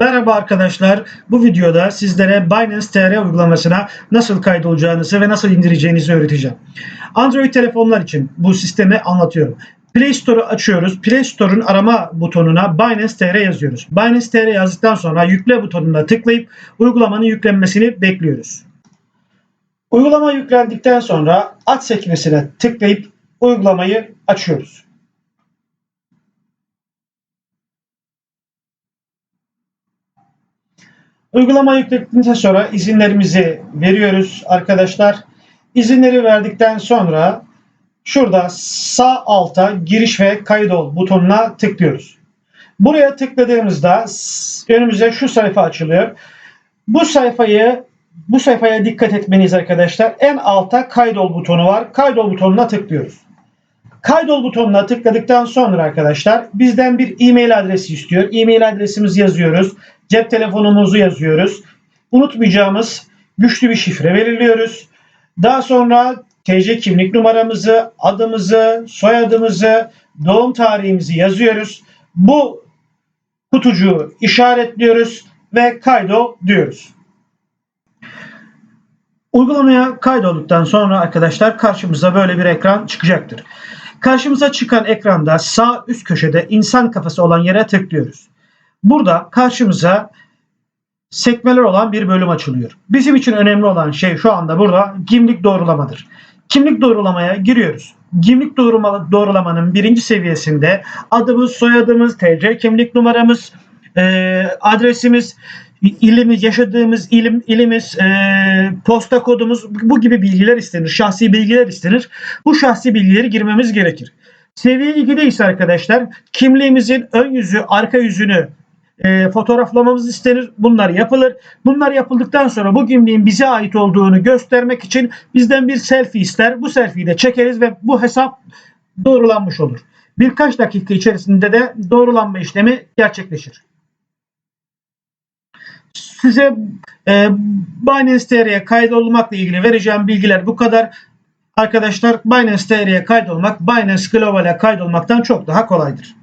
Merhaba arkadaşlar. Bu videoda sizlere Binance TR uygulamasına nasıl kaydolacağınızı ve nasıl indireceğinizi öğreteceğim. Android telefonlar için bu sistemi anlatıyorum. Play Store'u açıyoruz. Play Store'un arama butonuna Binance TR yazıyoruz. Binance TR yazdıktan sonra yükle butonuna tıklayıp uygulamanın yüklenmesini bekliyoruz. Uygulama yüklendikten sonra aç sekmesine tıklayıp uygulamayı açıyoruz. Uygulama yükledikten sonra izinlerimizi veriyoruz arkadaşlar. İzinleri verdikten sonra şurada sağ alta giriş ve kaydol butonuna tıklıyoruz. Buraya tıkladığımızda önümüze şu sayfa açılıyor. Bu sayfayı bu sayfaya dikkat etmeniz arkadaşlar. En alta kaydol butonu var. Kaydol butonuna tıklıyoruz. Kaydol butonuna tıkladıktan sonra arkadaşlar bizden bir e-mail adresi istiyor. E-mail adresimizi yazıyoruz. Cep telefonumuzu yazıyoruz. Unutmayacağımız güçlü bir şifre belirliyoruz. Daha sonra TC kimlik numaramızı, adımızı, soyadımızı, doğum tarihimizi yazıyoruz. Bu kutucuğu işaretliyoruz ve kaydol diyoruz. Uygulamaya kaydolduktan sonra arkadaşlar karşımıza böyle bir ekran çıkacaktır. Karşımıza çıkan ekranda sağ üst köşede insan kafası olan yere tıklıyoruz. Burada karşımıza sekmeler olan bir bölüm açılıyor. Bizim için önemli olan şey şu anda burada kimlik doğrulamadır. Kimlik doğrulamaya giriyoruz. Kimlik doğrulama, doğrulamanın birinci seviyesinde adımız, soyadımız, TC kimlik numaramız, e, adresimiz, ilimiz, yaşadığımız ilim, ilimiz, e, posta kodumuz bu gibi bilgiler istenir. Şahsi bilgiler istenir. Bu şahsi bilgileri girmemiz gerekir. Seviye 2'de ise arkadaşlar kimliğimizin ön yüzü, arka yüzünü e, fotoğraflamamız istenir. Bunlar yapılır. Bunlar yapıldıktan sonra bu kimliğin bize ait olduğunu göstermek için bizden bir selfie ister. Bu selfie'yi de çekeriz ve bu hesap doğrulanmış olur. Birkaç dakika içerisinde de doğrulanma işlemi gerçekleşir. Size e, Binance TR'ye kaydolmakla ilgili vereceğim bilgiler bu kadar. Arkadaşlar Binance TR'ye kaydolmak Binance Global'e kaydolmaktan çok daha kolaydır.